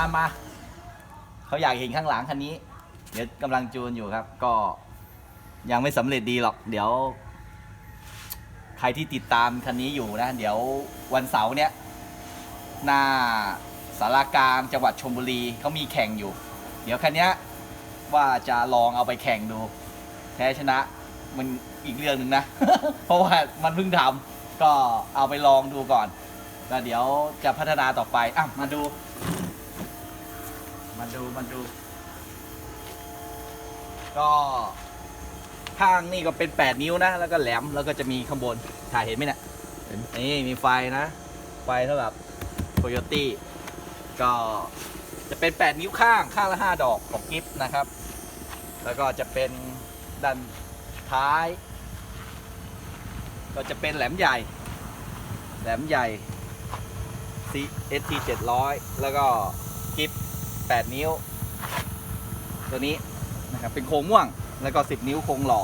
ามาเขาอยากเห็นข้างหลังคันนี้ เดี๋ยวกำลังจูนอยู่ครับ ก็ยังไม่สำเร็จดีหรอก เดี๋ยว ใครที่ติดตามคันนี้อยู่นะ เดี๋ยววันเสาร์เนี้ยหน้าสารากลางจังหวัดชลบุรีเขามีแข่งอยู่ เดี๋ยวคันเนี้ยว่าจะลองเอาไปแข่งดู แพ้ชนะมันอีกเรื่องหนึ่งนะ เพราะว่ามันเพิ่งทำก็เอาไปลองดูก่อน แล้วเดี๋ยวจะพัฒนาต่อไปอะมาดู มาดูมาดู ก็ข้างนี่ก็เป็น 8 นิ้วนะ แล้วก็แหลมแล้วก็จะมีข้างบนถ่ายเห็นไหมเนี่ยเห็นนี่มีไฟนะ ไฟเท่ากับโ o โยตี้ก็จะเป็น 8 นิ้วข้างข้างละ 5 ดอกของกิฟต์นะครับ แล้วก็จะเป็นด้านท้าย ก็จะเป็นแหลมใหญ่ แหลมใหญ่ CST 700 แล้วก็กิฟต์ 8 นิ้ว ตัวนี้นะครับเป็นโครงม่วงแล้วก็ 10 นิ้วโครงหล่อ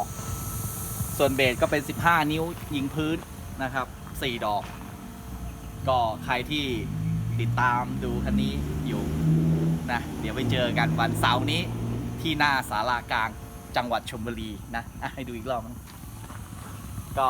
ส่วนเบสก็เป็น 15 นิ้วยิงพื้นนะครับ4ดอก ก็ใครที่ติดตามดูคันนี้อยู่นะเดี๋ยวไปเจอกันวันเสาร์นี้ที่หน้าสารากลางจังหวัดชลบุรีนะให้ดูอีกรอบนึงก็